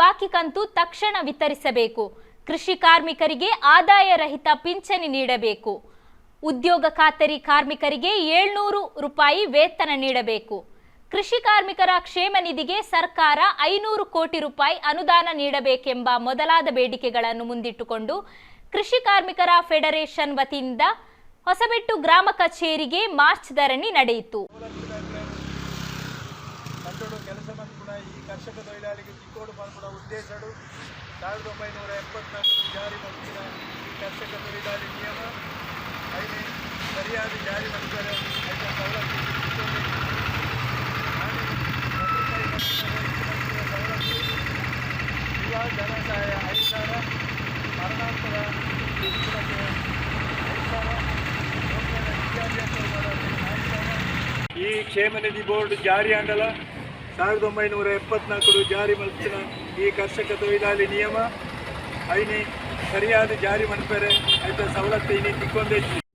ಬಾಕಿ ಕಂತು ತಕ್ಷಣ ವಿತರಿಸಬೇಕು. ಕೃಷಿ ಕಾರ್ಮಿಕರಿಗೆ ಆದಾಯ ರಹಿತ ಪಿಂಚಣಿ ನೀಡಬೇಕು. ಉದ್ಯೋಗ ಖಾತರಿ ಕಾರ್ಮಿಕರಿಗೆ ಏಳ್ನೂರು ರೂಪಾಯಿ ವೇತನ ನೀಡಬೇಕು. ಕೃಷಿ ಕಾರ್ಮಿಕರ ಕ್ಷೇಮ ನಿಧಿಗೆ ಸರ್ಕಾರ ಐನೂರು ಕೋಟಿ ರೂಪಾಯಿ ಅನುದಾನ ನೀಡಬೇಕೆಂಬ ಮೊದಲಾದ ಬೇಡಿಕೆಗಳನ್ನು ಮುಂದಿಟ್ಟುಕೊಂಡು ಕೃಷಿ ಕಾರ್ಮಿಕರ ಫೆಡರೇಷನ್ ವತಿಯಿಂದ ಹೊಸಬೆಟ್ಟು ಗ್ರಾಮ ಕಚೇರಿಗೆ ಮಾರ್ಚ್ ಧರಣಿ ನಡೆಯಿತು. ఈ కర్షక తొలిలాలికి చిక్కోడు పనులు ఉద్దేశాడు ಸಾವಿರದ ಒಂಬೈನೂರ ಎಪ್ಪತ್ನಾಲ್ಕು ಜಾರಿ ಮಾಡಿದ ಈ ಕರ್ಷಕ ತೊಳಿಲಾರಿ ನಿಯಮ ಐದು ಸರಿಯಾದ ಜಾರಿ ಮಾಡಿದರೆ ಅದರ ಸವಲತ್ತು ಸವಲತ್ತು ಯುವ ಧನಸಹಾಯ ಐದು ಸಾವಿರ ಮರಣಾಂತರ ಐದು ಸಾವಿರ ವಿದ್ಯಾಭ್ಯಾಸ ಈ ಕ್ಷೇಮ ನಿಧಿ ಬೋರ್ಡ್ ಜಾರಿ ಆಗಲ್ಲ ಸಾವಿರದ ಒಂಬೈನೂರ ಎಪ್ಪತ್ನಾಲ್ಕರು ಜಾರಿ ಮಲ್ಪಿನ ಈ ಕರ್ಷಕ ತೊഴിಲಾಳಿ ನಿಯಮ ಐನಿ ಸರಿಯಾದ ಜಾರಿ ಮಲ್ಪರೆ ಐತ ಸವಲತ್ತು ಇನಿ ತಿಕ್ಕೊಂಡೈತಿ